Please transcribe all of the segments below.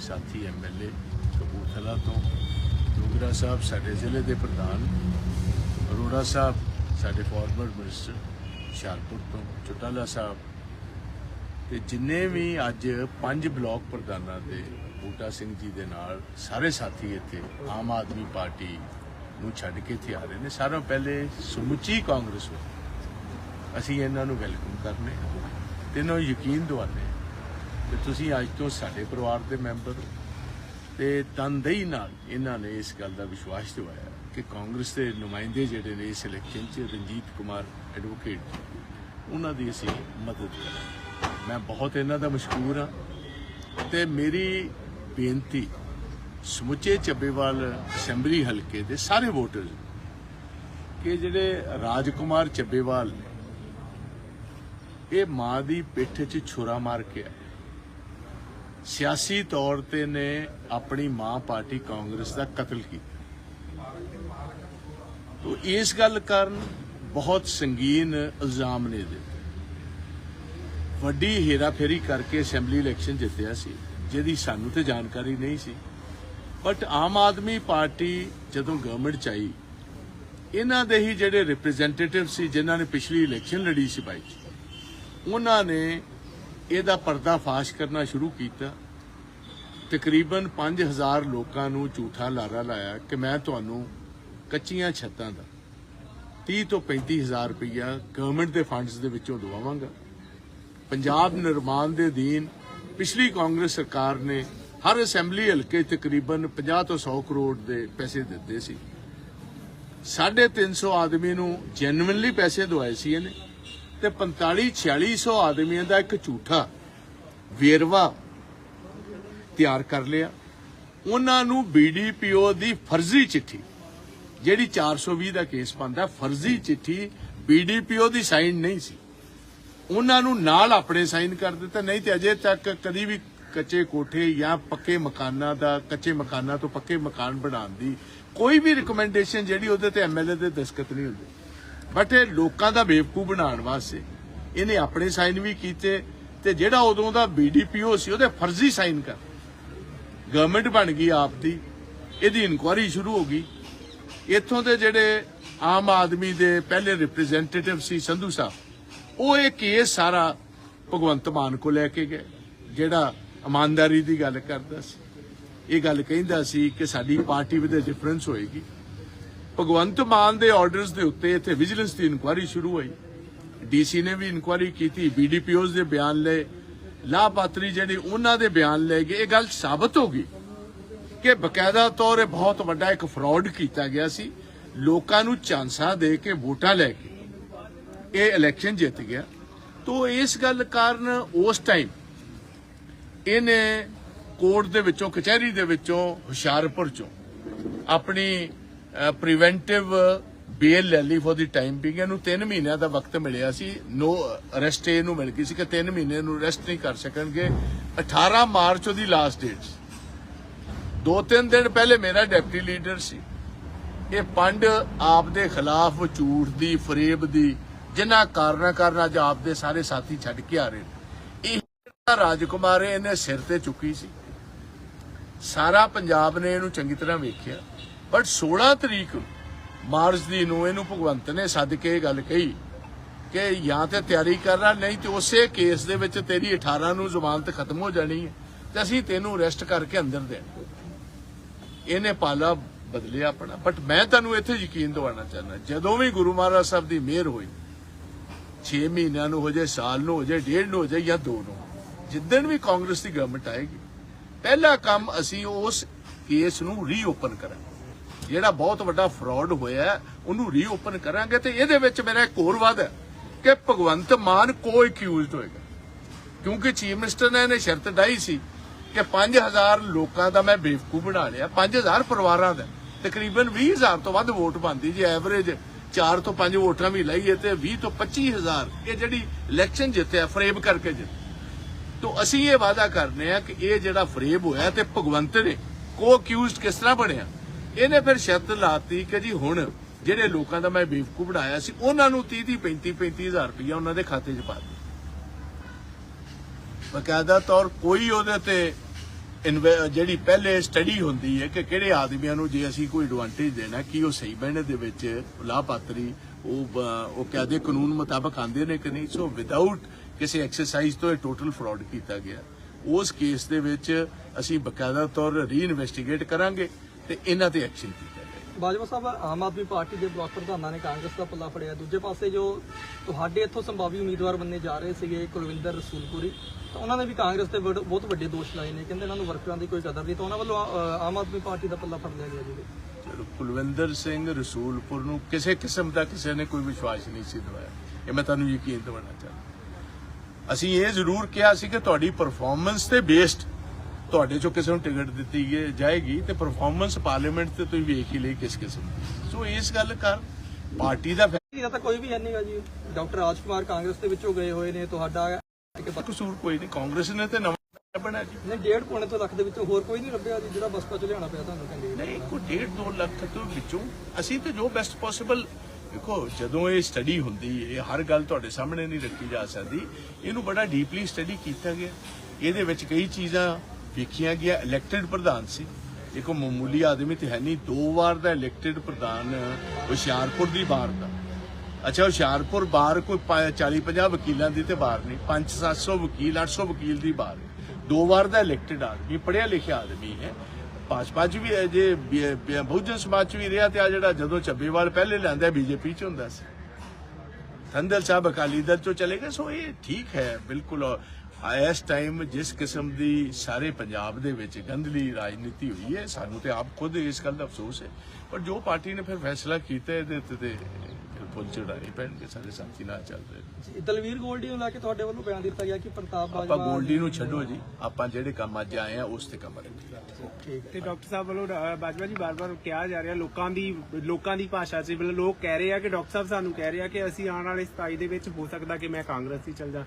ਸਾਥੀ ਐਮਐਲਏ ਕਪੂਰਥਲਾ ਤੋਂ, ਡੋਗਰਾ ਸਾਹਿਬ ਸਾਡੇ ਜ਼ਿਲ੍ਹੇ ਦੇ ਪ੍ਰਧਾਨ, ਅਰੋੜਾ ਸਾਹਿਬ ਸਾਡੇ ਫਾਰਮਰ ਮਿਨਿਸਟਰ ਹੁਸ਼ਿਆਰਪੁਰ ਤੋਂ, ਚੁਟਾਲਾ ਸਾਹਿਬ। ਤੇ ਜਿੰਨੇ ਵੀ ਅੱਜ ਪੰਜ ਬਲਾਕ ਪ੍ਰਧਾਨਾਂ ਦੇ ਬੂਟਾ ਸਿੰਘ ਜੀ ਦੇ ਨਾਲ ਸਾਰੇ ਸਾਥੀ ਇੱਥੇ ਆਮ ਆਦਮੀ ਪਾਰਟੀ ਨੂੰ ਛੱਡ ਕੇ ਇੱਥੇ ਆ ਰਹੇ ਨੇ, ਸਾਰਿਆਂ ਪਹਿਲੇ ਸਮੁੱਚੀ ਕਾਂਗਰਸ ਨੂੰ ਅਸੀਂ ਇਹਨਾਂ ਨੂੰ ਵੈਲਕਮ ਕਰਨੇ ਤੇ ਇਹਨਾਂ ਨੂੰ ਯਕੀਨ ਦਿਵਾਉਂਦੇ ਹਾਂ ਤੁਸੀਂ ਅੱਜ ਤੋਂ ਸਾਡੇ ਪਰਿਵਾਰ ਦੇ ਮੈਂਬਰ ਹੋ ਤੇ ਤਨਦੇਹੀ ਨਾਲ ਇਹਨਾਂ ਨੇ ਇਸ ਗੱਲ ਦਾ ਵਿਸ਼ਵਾਸ ਦਿਵਾਇਆ ਕਿ ਕਾਂਗਰਸ ਦੇ ਨੁਮਾਇੰਦੇ ਜਿਹੜੇ ਨੇ ਇਸ ਇਲੈਕਸ਼ਨ 'ਚ ਰਣਜੀਤ ਕੁਮਾਰ ਐਡਵੋਕੇਟ, ਉਹਨਾਂ ਦੀ ਅਸੀਂ ਮਦਦ ਕਰਾਂਗੇ। ਮੈਂ ਬਹੁਤ ਇਹਨਾਂ ਦਾ ਮਸ਼ਕੂਰ ਹਾਂ ਤੇ ਮੇਰੀ ਬੇਨਤੀ ਸਮੁੱਚੇ ਚੱਬੇਵਾਲ ਅਸੈਂਬਲੀ ਹਲਕੇ ਦੇ ਸਾਰੇ ਵੋਟਰਸ ਕਿ ਜਿਹੜੇ ਰਾਜਕੁਮਾਰ ਚੱਬੇਵਾਲ ਨੇ, ਇਹ ਮਾਂ ਦੀ ਪਿੱਠ 'ਚ ਛੁਰਾ ਮਾਰ ਕੇ ਆ ਸਿਆਸੀ ਤੌਰ ਤੇ ਨੇ ਆਪਣੀ ਮਾਂ ਪਾਰਟੀ ਕਾਂਗਰਸ ਦਾ ਕਤਲ ਕੀਤਾ। ਤੋ ਇਸ ਗੱਲ ਕਾਰਨ ਬਹੁਤ ਸੰਗੀਨ ਇਲਜ਼ਾਮ ਨੇ ਇਹਦੇ ਤੇ। ਵੱਡੀ ਹੇਰਾਫੇਰੀ ਕਰਕੇ ਅਸੈਂਬਲੀ ਇਲੈਕਸ਼ਨ ਜਿੱਤਿਆ ਸੀ, ਜਿਹਦੀ ਸਾਨੂੰ ਤੇ ਜਾਣਕਾਰੀ ਨਹੀਂ ਸੀ। ਬਟ ਆਮ ਆਦਮੀ ਪਾਰਟੀ ਜਦੋਂ ਗਵਰਨਮੈਂਟ ਚ ਆਈ, ਇਹਨਾਂ ਦੇ ਹੀ ਜਿਹੜੇ ਰਿਪਰੈਜ਼ੈਂਟੇਟਿਵ ਸੀ, ਜਿਨ੍ਹਾਂ ਨੇ ਪਿਛਲੀ ਇਲੈਕਸ਼ਨ ਲੜੀ ਸੀ ਭਾਈ ਉਹਨਾਂ ਨੇ ਇਹਦਾ ਪਰਦਾ ਫਾਸ਼ ਕਰਨਾ ਸ਼ੁਰੂ ਕੀਤਾ। ਤਕਰੀਬਨ 5000 ਲੋਕਾਂ ਨੂੰ ਝੂਠਾ ਲਾਰਾ ਲਾਇਆ ਕਿ ਮੈਂ ਤੁਹਾਨੂੰ ਕੱਚੀਆਂ ਛੱਤਾਂ ਦਾ 30 ਤੋਂ 35000 ਰੁਪਇਆ ਗਵਰਨਮੈਂਟ ਦੇ ਫੰਡਸ ਦੇ ਵਿੱਚੋਂ ਦਵਾਵਾਂਗਾ। ਪੰਜਾਬ ਨਿਰਮਾਣ ਦੇ ਅਧੀਨ ਪਿਛਲੀ ਕਾਂਗਰਸ ਸਰਕਾਰ ਨੇ ਹਰ ਅਸੈਂਬਲੀ ਹਲਕੇ ਤਕਰੀਬਨ 50 ਤੋਂ 100 ਕਰੋੜ ਦੇ ਪੈਸੇ ਦਿੱਤੇ ਸੀ। 350 ਆਦਮੀ ਨੂੰ ਜੈਨੂਇਨਲੀ ਪੈਸੇ ਦਵਾਏ ਸੀ ਇਹਨੇ ਤੇ 45 4600 ਆਦਮੀਆਂ ਦਾ ਇੱਕ ਝੂਠਾ ਵੇਰਵਾ ਤਿਆਰ ਕਰ ਲਿਆ। ਉਹਨਾਂ ਨੂੰ ਬੀਡੀਪੀਓ ਦੀ ਫਰਜ਼ੀ ਚਿੱਠੀ, ਜਿਹੜੀ 420 ਦਾ ਕੇਸ ਪਾਉਂਦਾ ਫਰਜ਼ੀ ਚਿੱਠੀ ਬੀਡੀਪੀਓ ਦੀ ਸਾਈਨ ਨਹੀਂ ਸੀ। ਉਹਨਾਂ ਨੂੰ ਨਾਲ ਆਪਣੇ ਸਾਈਨ ਕਰ ਦਿੱਤਾ। ਨਹੀਂ ਤੇ ਅਜੇ ਤੱਕ ਕਦੀ ਵੀ ਕੱਚੇ ਕੋਠੇ ਜਾਂ ਪੱਕੇ ਮਕਾਨਾਂ ਦਾ, ਕੱਚੇ ਮਕਾਨਾਂ ਤੋਂ ਪੱਕੇ ਮਕਾਨ ਬਣਾਉਣ ਦੀ ਕੋਈ ਵੀ ਰეკਮੈਂਡੇਸ਼ਨ ਜਿਹੜੀ ਉਹਦੇ ਤੇ ਐਮਐਲਏ ਦੇ ਦਸਖਤ ਨਹੀਂ ਹੁੰਦੇ। ਬਟ ਇਹ ਲੋਕਾਂ ਦਾ ਬੇਵਕੂ ਬਣਾਉਣ ਵਾਸਤੇ ਇਹਨੇ ਆਪਣੇ ਸਾਈਨ ਵੀ ਕੀਤੇ ਤੇ ਜਿਹੜਾ ਉਦੋਂ ਦਾ ਬੀਡੀਪੀਓ ਸੀ, ਉਹਦੇ ਫਰਜ਼ੀ ਸਾਈਨ ਕਰ ਗਵਰਨਮੈਂਟ ਬਣ ਗਈ ਆਪ ਦੀ, ਇਹਦੀ ਇਨਕੁਆਰੀ ਸ਼ੁਰੂ ਹੋ ਗਈ। ਇੱਥੋਂ ਦੇ ਜਿਹੜੇ ਆਮ ਆਦਮੀ ਦੇ ਪਹਿਲੇ ਰਿਪਰੈਜ਼ੈਂਟੇਟਿਵ ਸੀ ਸੰਧੂ ਸਾਹਿਬ, ਉਹ ਇਹ ਕੇਸ ਸਾਰਾ ਭਗਵੰਤ ਮਾਨ ਕੋ ਲੈ ਕੇ ਗਏ, ਜਿਹੜਾ ਇਮਾਨਦਾਰੀ ਦੀ ਗੱਲ ਕਰਦਾ ਸੀ। ਇਹ ਗੱਲ ਕਹਿੰਦਾ ਸੀ ਕਿ ਸਾਡੀ ਪਾਰਟੀ ਵਿਦ ਡਿਫਰੈਂਸ ਹੋਏਗੀ। ਭਗਵੰਤ ਮਾਨ ਦੇ ਆਰਡਰਸ ਦੇ ਉੱਤੇ ਇੱਥੇ ਵਿਜੀਲੈਂਸ ਦੀ ਇਨਕੁਆਰੀ ਸ਼ੁਰੂ ਹੋਈ। ਡੀਸੀ ਨੇ ਵੀ ਇਨਕੁਆਰੀ ਕੀਤੀ ਬੀਡੀਪੀਓਜ਼ ਦੇ ਬਿਆਨ ਲਏ। ਲਾਭਪਾਤਰੀ ਜਿਹੜੀ ਉਹਨਾਂ ਦੇ ਬਿਆਨ ਲੈ ਗਏ, ਇਹ ਗੱਲ ਸਾਬਤ ਹੋ ਗਈ ਕਿ ਬਕਾਇਦਾ ਤੌਰ ਇਹ ਬਹੁਤ ਵੱਡਾ ਇੱਕ ਫਰਾਡ ਕੀਤਾ ਗਿਆ ਸੀ। ਲੋਕਾਂ ਨੂੰ ਚਾਂਸਾ ਦੇ ਕੇ ਵੋਟਾਂ ਲੈ ਕੇ ਇਹ ਇਲੈਕਸ਼ਨ ਜਿੱਤ ਗਿਆ। ਤੋਂ ਇਸ ਗੱਲ ਕਾਰਨ ਉਸ ਟਾਈਮ ਇਹਨੇ ਕੋਰਟ ਦੇ ਵਿੱਚੋਂ, ਕਚਹਿਰੀ ਦੇ ਵਿੱਚੋਂ, ਹੁਸ਼ਿਆਰਪੁਰ ਚੋਂ ਆਪਣੀ ਪ੍ਰੀਵੈਂਟਿਵ ਬੇਲ ਲੈ ਲਈ ਫॉर ਦੀ ਟਾਈਮ ਬਿੰਗ ਇਹਨੂੰ 3 ਮਹੀਨਿਆਂ ਦਾ ਵਕਤ ਮਿਲਿਆ ਸੀ। ਨੋ ਅਰੈਸਟ ਇਹਨੂੰ ਮਿਲ ਗਈ ਸੀ ਕਿ 3 ਮਹੀਨੇ ਨੂੰ ਅਰੈਸਟ ਨਹੀਂ ਕਰ ਸਕਣਗੇ। 18 ਮਾਰਚ ਉਹਦੀ ਲਾਸਟ ਡੇਟ ਸੀ। ਦੋ ਤਿੰਨ ਦਿਨ ਪਹਿਲੇ ਮੇਰਾ ਡਿਪਟੀ ਲੀਡਰ ਸੀ। ਇਹ ਪੰਡ ਆਪ ਦੇ ਖਿਲਾਫ ਝੂਠ ਦੀ, ਫਰੇਬ ਦੀ, ਜਿਨ੍ਹਾਂ ਕਾਰਨਾਂ ਕਾਰਨ ਅੱਜ ਆਪ ਦੇ ਸਾਰੇ ਸਾਥੀ ਛੱਡ ਕੇ ਆ ਰਹੇ ਨੇ। ਇਹ ਰਾਜਕੁਮਾਰ ਇਹਨੇ ਸਿਰ ਤੇ ਚੁੱਕੀ ਸੀ। ਸਾਰਾ ਪੰਜਾਬ ਨੇ ਇਹਨੂੰ ਚੰਗੀ ਤਰ੍ਹਾਂ ਵੇਖਿਆ। ਬਟ 16 ਤਰੀਕ ਮਾਰਚ ਦੀ ਨੂੰ, ਇਹਨੂੰ ਭਗਵੰਤ ਨੇ ਸੱਦ ਕੇ ਇਹ ਗੱਲ ਕਹੀ ਕਿ ਜਾਂ ਤੇ ਤਿਆਰੀ ਕਰ ਲੈ, ਨਹੀਂ ਤੇ ਉਸੇ ਕੇਸ ਦੇ ਵਿੱਚ ਤੇਰੀ 18 ਨੂੰ ਜ਼ਮਾਨਤ ਖਤਮ ਹੋ ਜਾਣੀ ਹੈ ਤੇ ਅਸੀਂ ਤੈਨੂੰ ਅਰੈਸਟ ਕਰਕੇ ਅੰਦਰ ਦੇਣਾ। ਇਹਨੇ ਪਾਲਾ ਬਦਲਿਆ ਆਪਣਾ। ਬਟ ਮੈਂ ਤੁਹਾਨੂੰ ਇੱਥੇ ਯਕੀਨ ਦਿਵਾਉਣਾ ਚਾਹੁੰਦਾ, ਜਦੋਂ ਵੀ ਗੁਰੂ ਮਹਾਰਾਜ ਸਾਹਿਬ ਦੀ ਮਿਹਰ ਹੋਈ 6 ਮਹੀਨਿਆਂ ਨੂੰ ਹੋ ਜਾਏ, ਸਾਲ ਨੂੰ ਹੋ ਜਾਏ, ਡੇਢ ਨੂੰ ਹੋ ਜਾਏ ਜਾਂ ਦੋ ਨੂੰ, ਜਿੱਦਣ ਵੀ ਕਾਂਗਰਸ ਦੀ ਗਵਰਨਮੈਂਟ ਆਏਗੀ, ਪਹਿਲਾ ਕੰਮ ਅਸੀਂ ਉਸ ਕੇਸ ਨੂੰ ਰੀਓਪਨ ਕਰਾਂਗੇ। ਜਿਹੜਾ ਬਹੁਤ ਵੱਡਾ ਫਰਾਡ ਹੋਇਆ ਉਹਨੂੰ ਰੀਓਪਨ ਕਰਾਂਗੇ ਤੇ ਇਹਦੇ ਵਿੱਚ ਮੇਰਾ ਇੱਕ ਹੋਰ ਵਾਅਦਾ ਹੈ ਕਿ ਭਗਵੰਤ ਮਾਨ ਕੋ ਅਕਿਊਜ਼ਡ ਹੋਏਗਾ। ਕਿਉਂਕਿ ਚੀਫ ਮਿਨਿਸਟਰ ਨੇ ਇਹਨੇ ਸ਼ਰਤ ਡਾਈ ਸੀ ਕਿ 5000 ਲੋਕਾਂ ਦਾ ਮੈਂ ਬੇਵਕੂ ਬਣਾ ਲਿਆ 5000 ਪਰਿਵਾਰਾਂ ਦਾ। ਤਕਰੀਬਨ 20000 ਤੋਂ ਵੱਧ ਵੋਟ ਪਾਉਂਦੀ ਜੇ ਐਵਰੇਜ 4 ਤੋਂ 5 ਵੋਟਾਂ ਵੀ ਲਈਏ ਤੇ 20 ਤੋਂ 25000 ਇਹ ਜਿਹੜੀ ਇਲੈਕਸ਼ਨ ਜਿੱਤਿਆ ਫਰੇਬ ਕਰਕੇ ਜਿੱਤ। ਤੋਂ ਅਸੀਂ ਇਹ ਵਾਅਦਾ ਕਰਨੇ ਆ ਕਿ ਇਹ ਜਿਹੜਾ ਫਰੇਬ ਹੋਇਆ ਤੇ ਭਗਵੰਤ ਨੇ ਕੋ ਅਕਿਊਜ਼ਡ ਕਿਸ ਤਰ੍ਹਾਂ ਬਣਿਆ? ਇਹਨੇ ਫਿਰ ਸ਼ਰਤ ਲਾਤੀ ਕਿ ਜੀ ਹੁਣ ਜਿਹੜੇ ਲੋਕਾਂ ਦਾ ਮੈਂ ਬੇਵਕੂਫ ਬਣਾਇਆ ਸੀ, ਉਹਨਾਂ ਨੂੰ 30 30 35 35000 ਰੁਪਇਆ ਉਹਨਾਂ ਦੇ ਖਾਤੇ 'ਚ ਪਾ ਦੇ ਬਕਾਇਦਾ ਤੌਰ ਕੋਈ ਉਹਦੇ ਤੇ ਜਿਹੜੀ ਪਹਿਲੇ ਸਟੱਡੀ ਹੁੰਦੀ ਹੈ ਕਿ ਕਿਹੜੇ ਆਦਮੀਆਂ ਨੂੰ ਜੇ ਅਸੀਂ ਕੋਈ ਐਡਵਾਂਟੇਜ ਦੇਣਾ, ਕਿ ਉਹ ਸਹੀ ਬਹਿਣੇ ਦੇ ਵਿੱਚ ਲਾਭਪਾਤਰੀ, ਉਹ ਉਹ ਕਹਦੇ ਕਾਨੂੰਨ ਮੁਤਾਬਕ ਆਂਦੇ ਨੇ ਕਿ ਨਹੀਂ? ਸੋ ਵਿਦਆਊਟ ਕਿਸੇ ਐਕਸਰਸਾਈਜ਼ ਤੋਂ ਇਹ ਟੋਟਲ ਫਰਾਡ ਕੀਤਾ ਗਿਆ। ਉਸ ਕੇਸ ਦੇ ਵਿੱਚ ਅਸੀਂ ਬਕਾਇਦਾ ਤੌਰ ਰੀ ਇਨਵੈਸਟੀਗੇਟ ਕਰਾਂਗੇ। ਤੇ ਇਹਨਾਂ ਤੇ ਐਕਸ਼ਨ ਕੀਤਾ ਜਾਏਗਾ ਬਾਜਵਾ ਸਾਹਿਬ ਆਮ ਆਦਮੀ ਪਾਰਟੀ ਦੇ ਬਲਾਕ ਪ੍ਰਧਾਨਾਂ ਨੇ ਕਾਂਗਰਸ ਦਾ ਪੱਲਾ ਫੜਿਆ। ਦੂਜੇ ਪਾਸੇ ਜੋ ਤੁਹਾਡੇ ਇੱਥੋਂ ਸੰਭਾਵੀ ਉਮੀਦਵਾਰ ਬੰਨੇ ਜਾ ਰਹੇ ਸੀਗੇ ਕੁਲਵਿੰਦਰ ਰਸੂਲਪੁਰੀ ਤਾਂ ਉਹਨਾਂ ਨੇ ਵੀ ਕਾਂਗਰਸ ਤੇ ਬਹੁਤ ਵੱਡੇ ਦੋਸ਼ ਲਾਏ ਨੇ। ਕਹਿੰਦੇ ਇਹਨਾਂ ਨੂੰ ਵਰਕਰਾਂ ਦੀ ਕੋਈ ਕਦਰ ਨਹੀਂ ਤਾਂ ਉਹਨਾਂ ਵੱਲੋਂ ਆਮ ਆਦਮੀ ਪਾਰਟੀ ਦਾ ਪੱਲਾ ਫੜ ਲਿਆ ਗਿਆ ਜੀ। ਚਲੋ ਕੁਲਵਿੰਦਰ ਸਿੰਘ ਰਸੂਲਪੁਰ ਨੂੰ ਕਿਸੇ ਕਿਸਮ ਦਾ ਕਿਸੇ ਨੇ ਕੋਈ ਵਿਸ਼ਵਾਸ ਨਹੀਂ ਸੀ ਦਿਵਾਇਆ। ਇਹ ਮੈਂ ਤੁਹਾਨੂੰ ਯਕੀਨ ਦਿਵਾਉਣਾ ਚਾਹੁੰਦਾ। ਅਸੀਂ ਇਹ ਜ਼ਰੂਰ ਕਿਹਾ ਸੀ ਕਿ ਤੁਹਾਡੀ ਪਰਫਾਰਮੈਂਸ ਤੇ ਬੇਸਡ ਤੁਹਾਡੇ ਚੋਂ ਕਿਸੇ ਨੂੰ ਟਿਕਟ ਦਿੱਤੀ ਜਾਏਗੀ ਤੇ ਪਰਫਾਰਮੈਂਸ ਪਾਰਲੀਮੈਂਟ ਤੇ ਤੁਸੀਂ ਵੇਖ ਹੀ ਲਈ ਕਿਸ ਕਿਸਮ ਸੋ ਇਸ ਗੱਲ ਕਰ ਪਾਰਟੀ ਦਾ ਇਹਦਾ ਤਾਂ ਕੋਈ ਵੀ ਹੈ ਨਹੀਂਗਾ ਜੀ। ਡਾਕਟਰ ਰਾਜਕੁਮਾਰ ਕਾਂਗਰਸ ਦੇ ਵਿੱਚੋਂ ਗਏ ਹੋਏ ਨੇ ਤੁਹਾਡਾ ਕਸੂਰ ਕੋਈ ਨਹੀਂ ਕਾਂਗਰਸ ਨੇ ਤੇ ਨਵਾਂ ਬਣਾ ਜੀ। ਨੇ ਡੇਢ ਪੌਣੇ ਤੋਂ ਲੱਖ ਦੇ ਵਿੱਚੋਂ ਹੋਰ ਕੋਈ ਨਹੀਂ ਲੱਭਿਆ ਜੀ ਜਿਹੜਾ ਬਸਪਾ ਚ ਲਿਆਉਣਾ ਪਿਆ ਤੁਹਾਨੂੰ ਕਹਿੰਦੇ ਨਹੀਂ ਕੋਈ ਡੇਢ ਦੋ ਲੱਖ ਤੋਂ ਵਿੱਚੋਂ ਅਸੀਂ ਤੇ ਜੋ ਬੈਸਟ ਪੋਸੀਬਲ ਦੇਖੋ ਜਦੋਂ ਇਹ ਸਟੱਡੀ ਹੁੰਦੀ ਇਹ ਹਰ ਗੱਲ ਤੁਹਾਡੇ ਸਾਹਮਣੇ ਨਹੀਂ ਰੱਖੀ ਜਾ ਸਕਦੀ। ਇਹਨੂੰ ਬੜਾ ਡੀਪਲੀ ਸਟੱਡੀ ਕੀਤਾ ਗਿਆ। ਇਹਦੇ ਵਿੱਚ ਕਈ ਚੀਜ਼ਾਂ ਵੇਖੀਆਂ ਗਿਆ ਇਲੈਕਟਿਡ ਪ੍ਰਧਾਨ ਸੀ। ਦੇਖੋ ਮਾਮੂਲੀ ਆਦਮੀ ਤੇ ਹੈ ਨਹੀਂ, ਦੋ ਵਾਰ ਦਾ ਇਲੈਕਟਿਡ ਪ੍ਰਧਾਨ, ਹੁਸ਼ਿਆਰਪੁਰ ਦੀ ਬਾਰ ਦਾ। ਅੱਛਾ, ਹੁਸ਼ਿਆਰਪੁਰ ਬਾਰ ਕੋਈ 40 50 ਵਕੀਲਾਂ ਦੀ ਤੇ ਬਾਰ ਨਹੀਂ 5 700 ਵਕੀਲ 800 ਵਕੀਲ ਦੀ ਬਾਰ। ਦੋ ਵਾਰ ਦਾ ਇਲੈਕਟਿਡ ਆਦਮੀ ਪੜਿਆ ਲਿਖਿਆ ਆਦਮੀ ਹੈ। ਭਾਜਪਾ ਚ ਵੀ ਜੇ ਬਹੁਜਨ ਸਮਾਜ ਚ ਵੀ ਰਿਹਾ ਤੇ ਆ ਜਿਹੜਾ ਜਦੋਂ ਚੱਬੇਵਾਲ ਪਹਿਲੇ ਲਿਆਂਦਾ, ਬੀਜੇਪੀ ਚ ਹੁੰਦਾ ਸੀ। ਥੰਦਲ ਸਾਹਿਬ ਅਕਾਲੀ ਦਲ ਚੋਂ ਚਲੇ ਗਏ, ਸੋ ਇਹ ਠੀਕ ਹੈ, ਬਿਲਕੁਲ ਇਸ ਟਾਈਮ ਜਿਸ ਕਿਸਮ ਦੀ ਸਾਰੇ ਪੰਜਾਬ ਦੇ ਵਿੱਚ ਗੰਦਲੀ ਰਾਜਨੀਤੀ ਹੋਈ ਹੈ ਸਾਨੂੰ ਤੇ ਆਪ ਖੁਦ ਇਸ ਗੱਲ ਦਾ ਅਫਸੋਸ ਹੈ। ਪਰ ਜੋ ਪਾਰਟੀ ਨੇ ਫਿਰ ਫੈਸਲਾ ਕੀਤਾ ਇਹਦੇ ਉੱਤੇ ਤੇ ਫੁੱਲ ਚੜਾਈ ਪੈਣਗੇ ਸਾਡੇ ਸਾਥੀ ਨਾਲ ਚੱਲ ਰਹੇ ਦਲਵੀਰ ਗੋਲਡੀ ਨੂੰ ਲੈ ਕੇ ਤੁਹਾਡੇ ਵੱਲੋਂ ਬਿਆਨ ਦਿੱਤਾ ਗਿਆ ਕਿ ਪ੍ਰਤਾਪ ਆਪਾਂ ਬਾਜਵਾ ਗੋਲਡੀ ਨੂੰ ਛੱਡੋ ਜੀ ਆਪਾਂ ਜਿਹੜੇ ਕੰਮ ਅੱਜ ਆਏ ਆ ਉਸ ਤੇ ਕੰਮ ਠੀਕ ਹੈ। ਤੇ ਡਾਕਟਰ ਸਾਹਿਬ ਵੱਲੋਂ ਬਾਜਵਾ ਜੀ ਬਾਰ-ਬਾਰ ਕਿਹਾ ਜਾ ਰਿਹਾ ਲੋਕਾਂ ਦੀ ਲੋਕਾਂ ਦੀ ਭਾਸ਼ਾ 'ਚ ਮਤਲਬ ਲੋਕ ਕਹਿ ਰਹੇ ਆ ਕਿ ਡਾਕਟਰ ਸਾਹਿਬ ਸਾਨੂੰ ਕਹਿ ਰਹੇ ਆ ਕਿ ਅਸੀਂ ਆਉਣ ਵਾਲੇ 27 ਦੇ ਵਿੱਚ ਹੋ ਸਕਦਾ ਕਿ ਮੈਂ ਕਾਂਗਰਸ ਹੀ ਚਲ ਜਾ।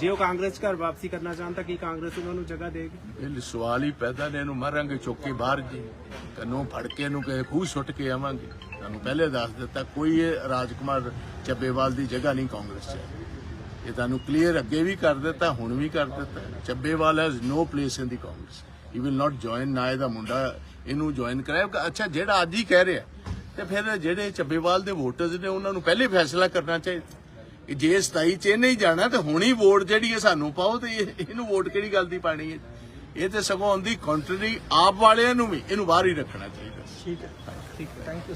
ਜੇ ਉਹ ਕਾਂਗਰਸ ਘਰ ਵਾਪਸੀ ਕਰਨਾ ਚਾਹੁਣ ਕੀ ਕਾਂਗਰਸ ਉਹਨਾਂ ਨੂੰ ਜਗ੍ਹਾ ਦੇਗੀ? ਇਹ ਸਵਾਲ ਹੀ ਪੈਦਾ ਨੇ, ਇਹਨੂੰ ਮਾਰਾਂਗੇ ਚੁੱਕ ਕੇ ਬਾਹਰ ਜੀ। ਕੰਨੋਂ ਫੜ ਕੇ, ਇਹਨੂੰ ਕਹੇ ਖੂਹ ਸੁੱਟ ਕੇ ਆਵਾਂਗੇ। ਤੁਹਾਨੂੰ ਪਹਿਲੇ ਦੱਸ ਦਿੱਤਾ, ਕੋਈ ਇਹ ਰਾਜਕੁਮਾਰ ਚੱਬੇਵਾਲ ਦੀ ਜਗ੍ਹਾ ਨਹੀਂ ਕਾਂਗਰਸ 'ਚ ਇਹ ਤੁਹਾਨੂੰ ਕਲੀਅਰ ਅੱਗੇ ਵੀ ਕਰ ਦਿੱਤਾ, ਹੁਣ ਵੀ ਕਰ ਦਿੱਤਾ Chabbewal has no place in the Congress he will not join ਨਾ ਇਹਦਾ ਮੁੰਡਾ ਇਹਨੂੰ ਜੁਆਇਨ ਕਰਾਇਆ। ਅੱਛਾ, ਜਿਹੜਾ ਅੱਜ ਹੀ ਕਹਿ ਰਿਹਾ ਤੇ ਫਿਰ ਜਿਹੜੇ ਚੱਬੇਵਾਲ ਦੇ ਵੋਟਰਸ ਨੇ, ਉਹਨਾਂ ਨੂੰ ਪਹਿਲੇ ਫੈਸਲਾ ਕਰਨਾ ਚਾਹੀਦਾ। ਜੇ 27 ਚ ਇਹ ਨਹੀਂ ਜਾਣਾ ਤੇ ਹੁਣੀ ਵੋਟ ਜਿਹੜੀ ਹੈ ਸਾਨੂੰ ਪਾਓ ਤੇ ਇਹ- ਇਹਨੂੰ ਵੋਟ ਕਿਹੜੀ ਗੱਲ ਦੀ ਪਾਣੀ ਹੈ? ਇਹ ਤੇ ਸਗੋਂ the contrary ਆਪ ਵਾਲਿਆਂ ਨੂੰ ਵੀ ਇਹਨੂੰ ਬਾਹਰ ਹੀ ਰੱਖਣਾ ਚਾਹੀਦਾ। ਠੀਕ ਹੈ। ਠੀਕ ਹੈ। Thank you